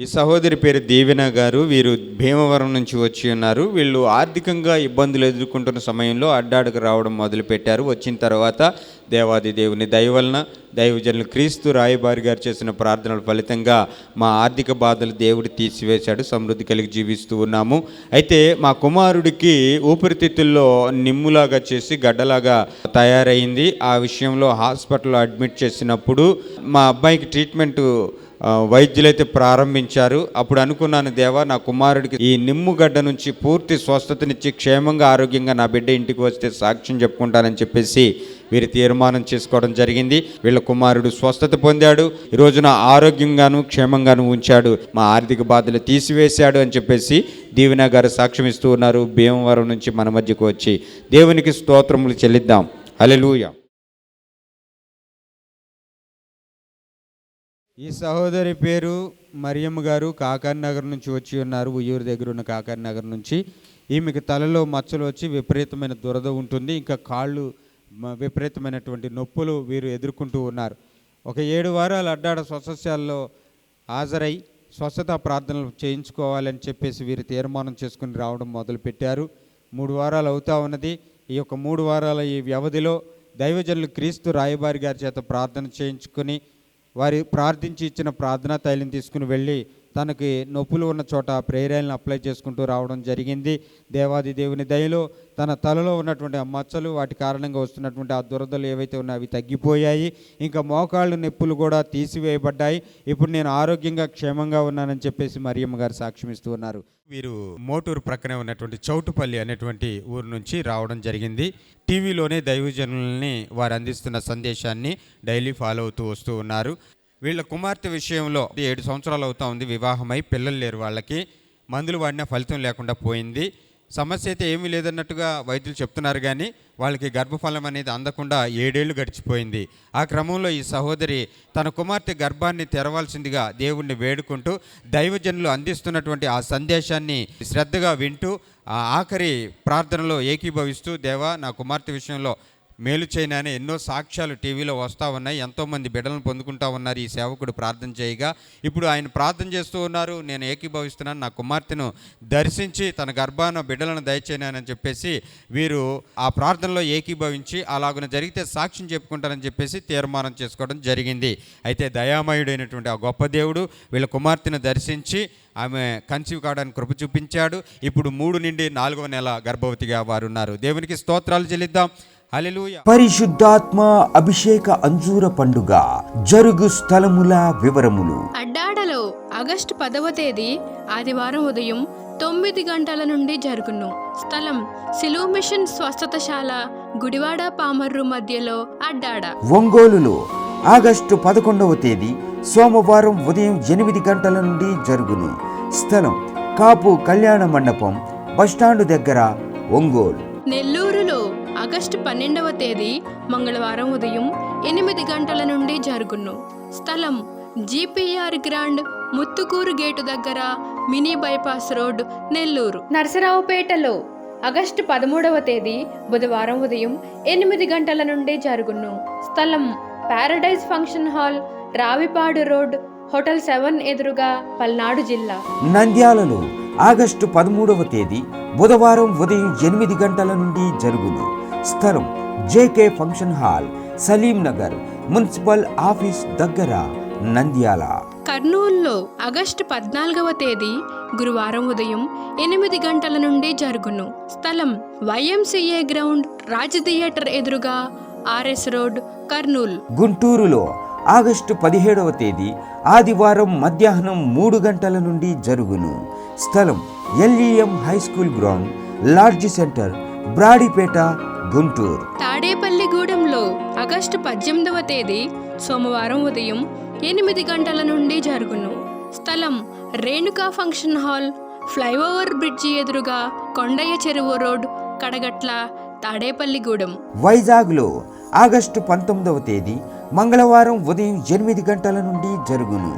ఈ సహోదరి పేరు దేవిన గారు. వీరు భీమవరం నుంచి వచ్చి ఉన్నారు. వీళ్ళు ఆర్థికంగా ఇబ్బందులు ఎదుర్కొంటున్న సమయంలో అడ్డాడుకు రావడం మొదలుపెట్టారు. వచ్చిన తర్వాత దేవాది దేవుని దయ వలన దైవజనులు క్రీస్తు రాయబారి గారు చేసిన ప్రార్థనల ఫలితంగా మా ఆర్థిక బాధలు దేవుడు తీసివేశాడు. సమృద్ధి కలిగి జీవిస్తూ ఉన్నాము. అయితే మా కుమారుడికి ఊపిరితిత్తుల్లో నిమ్ములాగా చేసి గడ్డలాగా తయారైంది. ఆ విషయంలో హాస్పిటల్లో అడ్మిట్ చేసినప్పుడు మా అబ్బాయికి ట్రీట్మెంట్ వైద్యులైతే ప్రారంభించారు. అప్పుడు అనుకున్నాను దేవా నా కుమారుడికి ఈ నిమ్ముగడ్డ నుంచి పూర్తి స్వస్థతనిచ్చి క్షేమంగా ఆరోగ్యంగా నా బిడ్డ ఇంటికి వస్తే సాక్ష్యం చెప్పుకుంటానని చెప్పేసి వీరు తీర్మానం చేసుకోవడం జరిగింది. వీళ్ళ కుమారుడు స్వస్థత పొందాడు. ఈ రోజున ఆరోగ్యంగాను క్షేమంగాను ఉంచాడు. మా ఆర్థిక బాధలు తీసివేశాడు అని చెప్పేసి దీవెన గారు సాక్ష్యం ఇస్తూ ఉన్నారు. భీమవరం నుంచి మన మధ్యకు వచ్చి దేవునికి స్తోత్రములు చెల్లిద్దాం. హల్లెలూయా. ఈ సహోదరి పేరు మరియమ్మ గారు కాకాని నగర్ నుంచి వచ్చి ఉన్నారు. ఉయ్యూరు దగ్గర ఉన్న కాకాని నగర్ నుంచి. ఈమెకు తలలో మచ్చలు వచ్చి విపరీతమైన దురద ఉంటుంది. ఇంకా కాళ్ళు విపరీతమైనటువంటి నొప్పులు వీరు ఎదుర్కొంటూ ఉన్నారు. ఒక ఏడు వారాలు అడ్డాడ స్వసస్యాల్లో హాజరై స్వస్థత ప్రార్థనలు చేయించుకోవాలని చెప్పేసి వీరు తీర్మానం చేసుకుని రావడం మొదలుపెట్టారు. మూడు వారాలు అవుతా ఉన్నది. ఈ యొక్క మూడు వారాల ఈ వ్యవధిలో దైవజనులు క్రీస్తు రాయబారి గారి చేత ప్రార్థన చేయించుకొని వారి ప్రార్థించి ఇచ్చిన ప్రార్థనా తైలం తీసుకుని వెళ్ళి తనకి నొప్పులు ఉన్న చోట ప్రేరాలను అప్లై చేసుకుంటూ రావడం జరిగింది. దేవాది దేవుని దయలో తన తలలో ఉన్నటువంటి ఆ మచ్చలు వాటి కారణంగా వస్తున్నటువంటి ఆ దురదలు ఏవైతే ఉన్నాయో అవి తగ్గిపోయాయి. ఇంకా మోకాళ్ళు నొప్పులు కూడా తీసివేయబడ్డాయి. ఇప్పుడు నేను ఆరోగ్యంగా క్షేమంగా ఉన్నానని చెప్పేసి మరియమ్మ గారు సాక్ష్యం ఇస్తూ ఉన్నారు. వీరు మోటూరు ప్రక్కనే ఉన్నటువంటి చౌటుపల్లి అనేటువంటి ఊరు నుంచి రావడం జరిగింది. టీవీలోనే దైవజనుల్ని వారు అందిస్తున్న సందేశాన్ని డైలీ ఫాలో అవుతూ వస్తూ ఉన్నారు. వీళ్ళ కుమార్తె విషయంలో ఏడు సంవత్సరాలు అవుతా ఉంది వివాహమై పిల్లలు లేరు వాళ్ళకి. మందులు వాడినా ఫలితం లేకుండా పోయింది. సమస్య అయితే ఏమీ లేదన్నట్టుగా వైద్యులు చెప్తున్నారు కానీ వాళ్ళకి గర్భఫలం అనేది అందకుండా ఏడేళ్ళు గడిచిపోయింది. ఆ క్రమంలో ఈ సహోదరి తన కుమార్తె గర్భాన్ని తెరవాల్సిందిగా దేవుణ్ణి వేడుకుంటూ దైవజనులు అందిస్తున్నటువంటి ఆ సందేశాన్ని శ్రద్ధగా వింటూ ఆ ఆఖరి ప్రార్థనలో ఏకీభవిస్తూ దేవా నా కుమార్తె విషయంలో మేలు చేయనని ఎన్నో సాక్ష్యాలు టీవీలో వస్తూ ఉన్నాయి. ఎంతోమంది బిడ్డలను పొందుకుంటా ఉన్నారు. ఈ సేవకుడు ప్రార్థన చేయగా ఇప్పుడు ఆయన ప్రార్థన చేస్తూ ఉన్నారు. నేను ఏకీభవిస్తున్నాను. నా కుమార్తెను దర్శించి తన గర్భాన బిడ్డలను దయచేయనని చెప్పేసి వీరు ఆ ప్రార్థనలో ఏకీభవించి అలాగున జరిగితే సాక్ష్యం చెప్పుకుంటారని చెప్పేసి తీర్మానం చేసుకోవడం జరిగింది. అయితే దయామయుడైనటువంటి ఆ గొప్ప దేవుడు వీళ్ళ కుమార్తెను దర్శించి ఆమె కన్సీవ్ కావడానికి కృప చూపించాడు. ఇప్పుడు మూడు నుండి నాలుగవ నెల గర్భవతిగా వారు ఉన్నారు దేవునికి స్తోత్రాలు చెల్లిద్దాం. పరిశుద్ధాత్మ అభిషేక అంజూర పండుగ జరుగు స్థలముల వివరములు. అడ్డాడలో ఆగస్టు పదవ తేదీ ఆదివారం ఉదయం తొమ్మిది గంటల నుండి జరుగును. స్థలం సిలువ మిషన్ స్వస్థతశాల గుడివాడ పామర్రు మధ్యలో అడ్డాడ. ఒంగోలులో ఆగస్టు పదకొండవ తేదీ సోమవారం ఉదయం ఎనిమిది గంటల నుండి జరుగును. స్థలం కాపు కళ్యాణ మండపం బస్టాండు దగ్గర ఒంగోలు. నెల్లూరులో ఆగస్టు పన్నెండవ తేదీ మంగళవారం ఉదయం ఎనిమిది గంటల నుండి జరుగును. స్థలం జీపీఆర్ గ్రాండ్ ముత్తుకూరు గేటు దగ్గర మినీ బైపాస్ రోడ్ నెల్లూరు. నరసరావుపేటలో ఆగస్టు పదమూడవ తేదీ బుధవారం ఉదయం ఎనిమిది గంటల నుండి జరుగును. స్థలం paradise function hall Ravipadu road hotel seven ఎదురుగా పల్నాడు జిల్లా. నంద్యాలలో ఆగస్టు పదమూడవ తేదీ బుధవారం ఉదయం ఎనిమిది గంటల నుండి జరుగును. స్థలం JK function hall Salim Nagar municipal office దగ్గర నంద్యాల. కర్నూలులో ఆగస్టు పద్నాలుగవ తేదీ గురువారం ఉదయం ఎనిమిది గంటల నుండి జరుగును. స్థలం వైఎంసీఏ గ్రౌండ్ రాజ్ థియేటర్ ఎదురుగా ఆర్ఎస్ రోడ్ కర్నూలు. గుంటూరులో ఆగస్టు పదిహేడవ తేదీ ఆదివారం మధ్యాహ్నం మూడు గంటల నుండి జరుగును. స్థలం LEM high school ground large centre Brodipet Guntur. తాడేపల్లిగూడెంలో August పద్దెనిమిదవ తేదీ సోమవారం ఉదయం ఎనిమిది గంటల నుండి జరుగును. స్థలం Renuka function hall flyover bridge ఎదురుగా కొండయ్య చెరువు రోడ్ కడగట్ల తాడేపల్లిగూడెం. వైజాగ్లో ఆగస్టు పంతొమ్మిదవ తేదీ మంగళవారం ఉదయం ఎనిమిది గంటల నుండి జరుగును.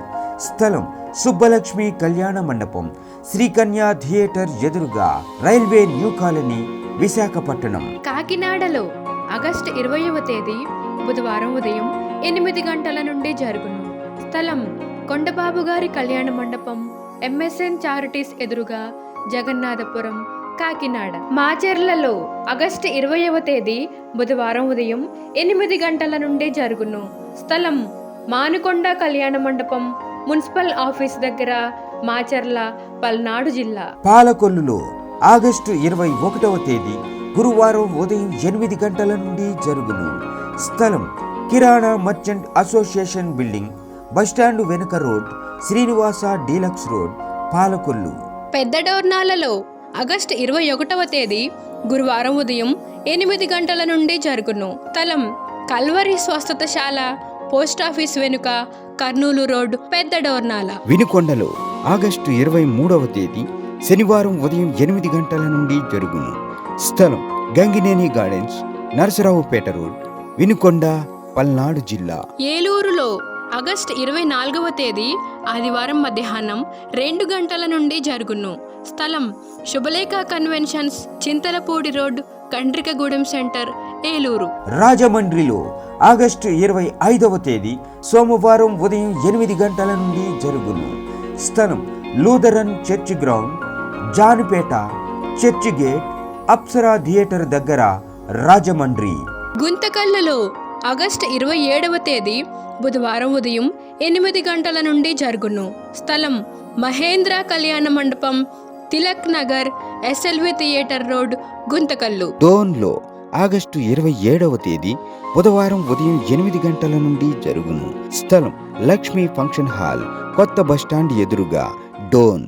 స్థలం సుబ్బలక్ష్మి కళ్యాణ మండపం శ్రీకన్య థియేటర్ ఎదురుగా రైల్వే న్యూ కాలనీ విశాఖపట్నం. కాకినాడలో ఆగస్టు ఇరవైవ తేదీ బుధవారం ఉదయం ఎనిమిది గంటల నుండి జరుగును. స్థలం కొండబాబు గారి కళ్యాణ మండపం ఎంఎస్ఎన్ చారిటీస్ ఎదురుగా జగన్నాథపురం కాకినాడ. మాచెర్లలో ఆగస్టు ఇరవైవ తేదీ బుధవారం ఉదయం ఎనిమిది గంటల నుండి జరుగును. స్థలం మానుకొండ కళ్యాణ మండపం మున్సిపల్ ఆఫీస్ దగ్గర మాచెర్ల పల్నాడు జిల్లా. పాలకొల్లులో ఆగస్టు ఇరవై ఒకటవ తేదీ గురువారం ఉదయం ఎనిమిది గంటల నుండి జరుగును. స్థలం Kirana merchant association building bus stand వెనుక road Srinivasa deluxe road Palakollu. పెద్ద డోర్నాలలో ఆగస్టు ఇరవై ఒకటవ తేదీ గురువారం ఉదయం ఎనిమిది గంటల నుండి జరుగును. స్థలం కల్వరి స్వస్థతశాల పోస్ట్ ఆఫీస్ వెనుక కర్నూలు రోడ్ పెద్ద డోర్నాల. వినుకొండలో ఆగస్టు ఇరవై మూడవ తేదీ శనివారం ఉదయం ఎనిమిది గంటల నుండి జరుగును. స్థలం గంగినేని గార్డెన్స్ నరసరావుపేట రోడ్ వినుకొండ పల్నాడు జిల్లా. ఏలూరులో ఆగస్టు ఇరవై నాలుగవ తేదీ ఆదివారం మధ్యాహ్నం రెండు గంటల నుండి జరుగును. స్థలం Subhalekha conventions Chintalapudi road Kandrikagudem centre Eluru. రాజమండ్రిలో ఆగస్టు ఇరవై ఐదవ తేదీ సోమవారం ఉదయం ఎనిమిది గంటల నుండి జరుగును. స్థలం Lutheran church ground Janipeta church gate Apsara theatre దగ్గర రాజమండ్రి. గుంతకల్లులో ఆగస్టు ఇరవై ఏడవ తేదీ బుధవారం ఉదయం ఎనిమిది గంటల నుండి జరుగును. స్థలం Mahendra Kalyana Mandapam Tilak Nagar SLV theatre road Guntakal. డోన్లో August ఇరవై ఏడవ తేదీ బుధవారం ఉదయం ఎనిమిది గంటల నుండి జరుగును. స్థలం లక్ష్మీ ఫంక్షన్ హాల్ కొత్త బస్టాండ్ ఎదురుగా డోన్.